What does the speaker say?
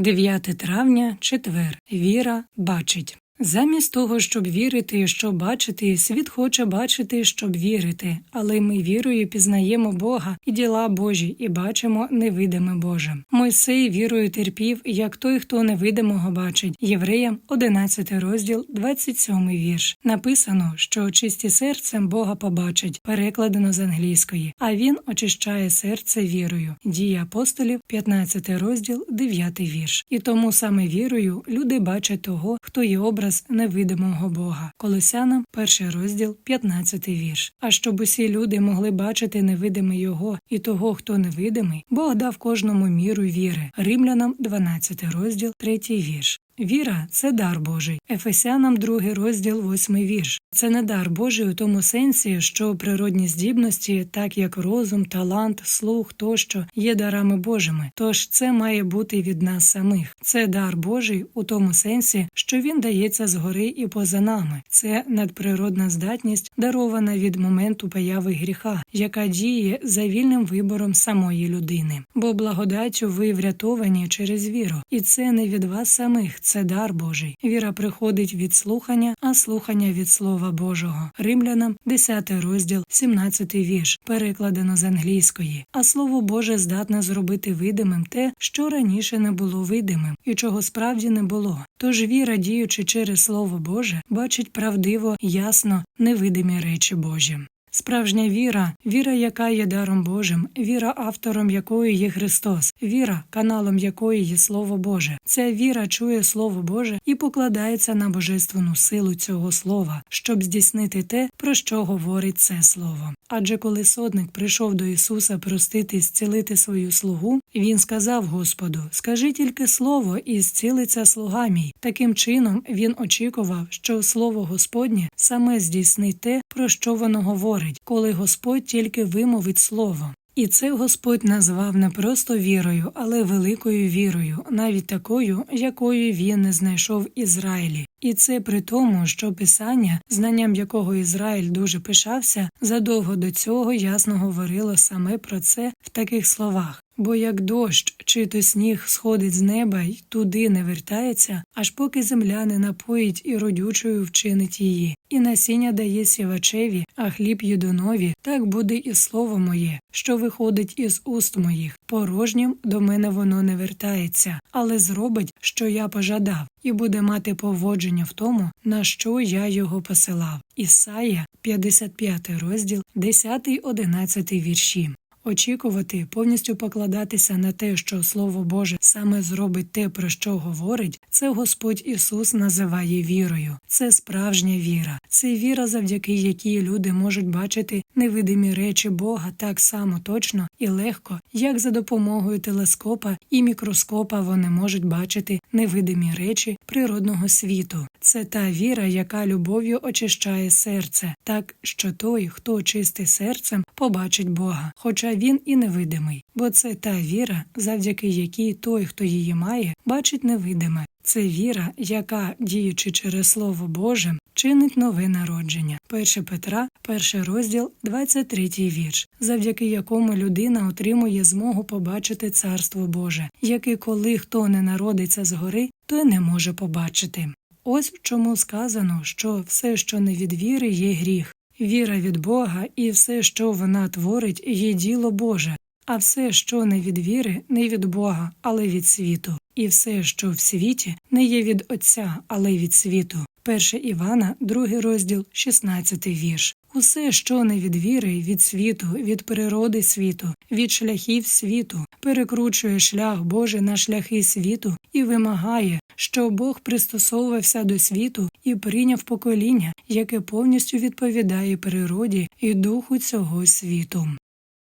9 травня, четвер. Віра бачить. Замість того, щоб вірити, що бачити, світ хоче бачити, щоб вірити, але ми вірою пізнаємо Бога і діла Божі, і бачимо невидиме Боже. Мойсей вірою терпів, як той, хто невидимого бачить. Євреям 11 розділ, 27 вірш. Написано, що чисті серцем Бога побачать, перекладено з англійської, а він очищає серце вірою. Дії апостолів, 15 розділ, 9 вірш. І тому саме вірою люди бачать того, хто є образ невидимого Бога. Колосянам, перший розділ, 15 вірш. А щоб усі люди могли бачити невидиме Його і того, хто невидимий, Бог дав кожному міру віри. Римлянам, 12 розділ, 3 вірш. Віра це дар Божий. Ефесянам, другий розділ, восьмий вірш. Це не дар Божий у тому сенсі, що природні здібності, так як розум, талант, слух тощо, є дарами Божими. Тож це має бути від нас самих. Це дар Божий у тому сенсі, що він дається згори і поза нами. Це надприродна здатність, дарована від моменту появи гріха, яка діє за вільним вибором самої людини. Бо благодаттю ви врятовані через віру, і це не від вас самих це дар Божий. Віра приходить від слухання, а слухання від Слова Божого. Римлянам, 10 розділ, 17 вірш, перекладено з англійської. А слово Боже здатне зробити видимим те, що раніше не було видимим, і чого справді не було. Тож віра, діючи через Слово Боже, бачить правдиво, ясно, невидимі речі Божі. Справжня віра, віра, яка є даром Божим, віра, автором якої є Христос, віра, каналом якої є Слово Боже. Ця віра чує Слово Боже і покладається на божественну силу цього слова, щоб здійснити те, про що говорить це слово. Адже коли сотник прийшов до Ісуса простити і зцілити свою слугу, він сказав Господу: Скажи тільки слово, і зцілиться слуга мій. Таким чином він очікував, що слово Господнє саме здійснить те, про що воно говорить, коли Господь тільки вимовить слово. І це Господь назвав не просто вірою, але великою вірою, навіть такою, якою він не знайшов Ізраїлі. І це при тому, що Писання, знанням якого Ізраїль дуже пишався, задовго до цього ясно говорило саме про це в таких словах. Бо як дощ чи то сніг сходить з неба й туди не вертається, аж поки земля не напоїть і родючою вчинить її, і насіння дає сівачеві, а хліб їдонові, так буде і слово моє, що виходить із уст моїх. Порожнім до мене воно не вертається, але зробить, що я пожадав, і буде мати поводження в тому, на що я його посилав. Ісая, 55 розділ, 10-11 вірші. Очікувати, повністю покладатися на те, що Слово Боже саме зробить те, про що говорить, це Господь Ісус називає вірою. Це справжня віра, це віра, завдяки якій люди можуть бачити невидимі речі Бога так само точно і легко, як за допомогою телескопа і мікроскопа вони можуть бачити невидимі речі природного світу. Це та віра, яка любов'ю очищає серце, так що той, хто очистить серцем, побачить Бога. Хоча він і невидимий, бо це та віра, завдяки якій той, хто її має, бачить невидиме. Це віра, яка, діючи через Слово Боже, чинить нове народження. 1 Петра, перший розділ, 23 вірш, завдяки якому людина отримує змогу побачити Царство Боже, яке коли хто не народиться згори, той не може побачити. Ось чому сказано, що все, що не від віри, є гріх. Віра від Бога і все, що вона творить, є діло Боже, а все, що не від віри, не від Бога, але від світу, і все, що в світі, не є від Отця, але від світу. 1 Івана, 2 розділ, 16 вірш. Усе, що не від віри, від світу, від природи світу, від шляхів світу, перекручує шлях Божий на шляхи світу і вимагає, що Бог пристосовувався до світу і прийняв покоління, яке повністю відповідає природі і духу цього світу.